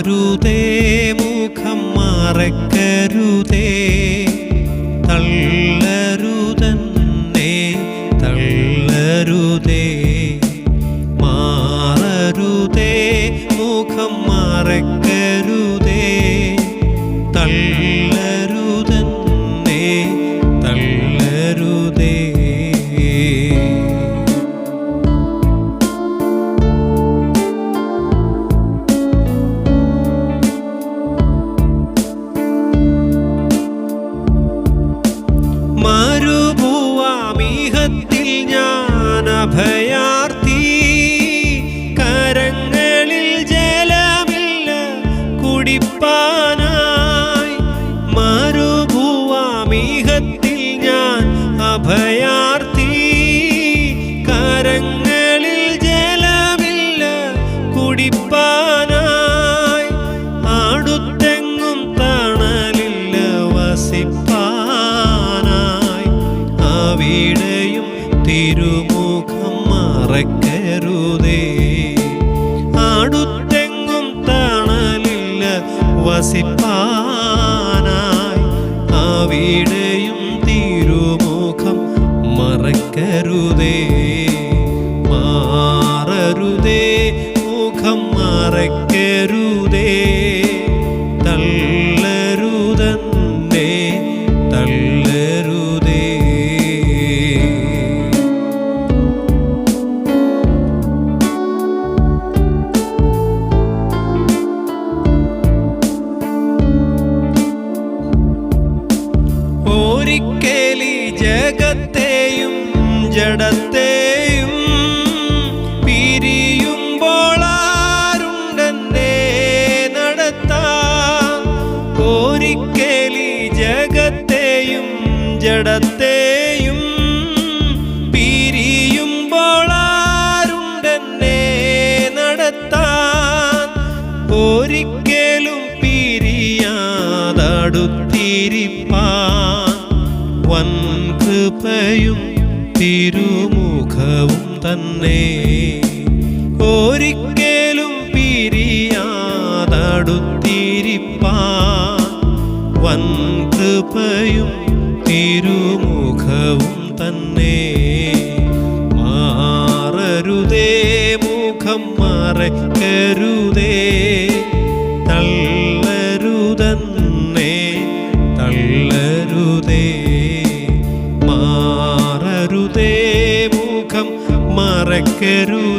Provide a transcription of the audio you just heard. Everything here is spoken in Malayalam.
മാറരുതേ മുഖം മറക്കരുതേ. തള്ളരുതന്നെ തള്ളരുതേ. മാറരുതേ മുഖം മറക്കരുതേ. മരുഭൂവാമീഹത്തിൽ ഞാൻ അഭയാർത്ഥി കരങ്ങളിൽ ജലമില്ല കുടിപ്പാനായി. മരുഭൂവാമീഹത്തിൽ ഞാൻ അഭയാർത്ഥി. കരങ്ങളിൽ ജലമില്ല കുടിപ്പാനായി. തിരുമുഖം മറക്കരുതേ. അടുത്തെങ്ങും തണലില്ല വസിപ്പാനായി ആ തിരുമുഖം ജഗത്തെയും ജഡത്തെയും പിരിയുമ്പോളാരുണ്ടെന്നെ നടത്താൻ ഒരിക്കലി ജഗത്തെയും ജഡത്തെയും പിരിയുമ്പോളാരുണ്ടെന്നെ നടത്താൻ ഒരിക്കലും പിരിയാതടുത്തിരിപ്പാൻ. വൻ കൃപയും തിരുമുഖവും തന്നെ. ഒരിക്കലും പിരിയാതടുത്തിരിപ്പാ. വൻകൃപയും തിരുമുഖവും തന്നെ. മാറരുതേ മുഖം മറക്കരുതേ Jerusalén.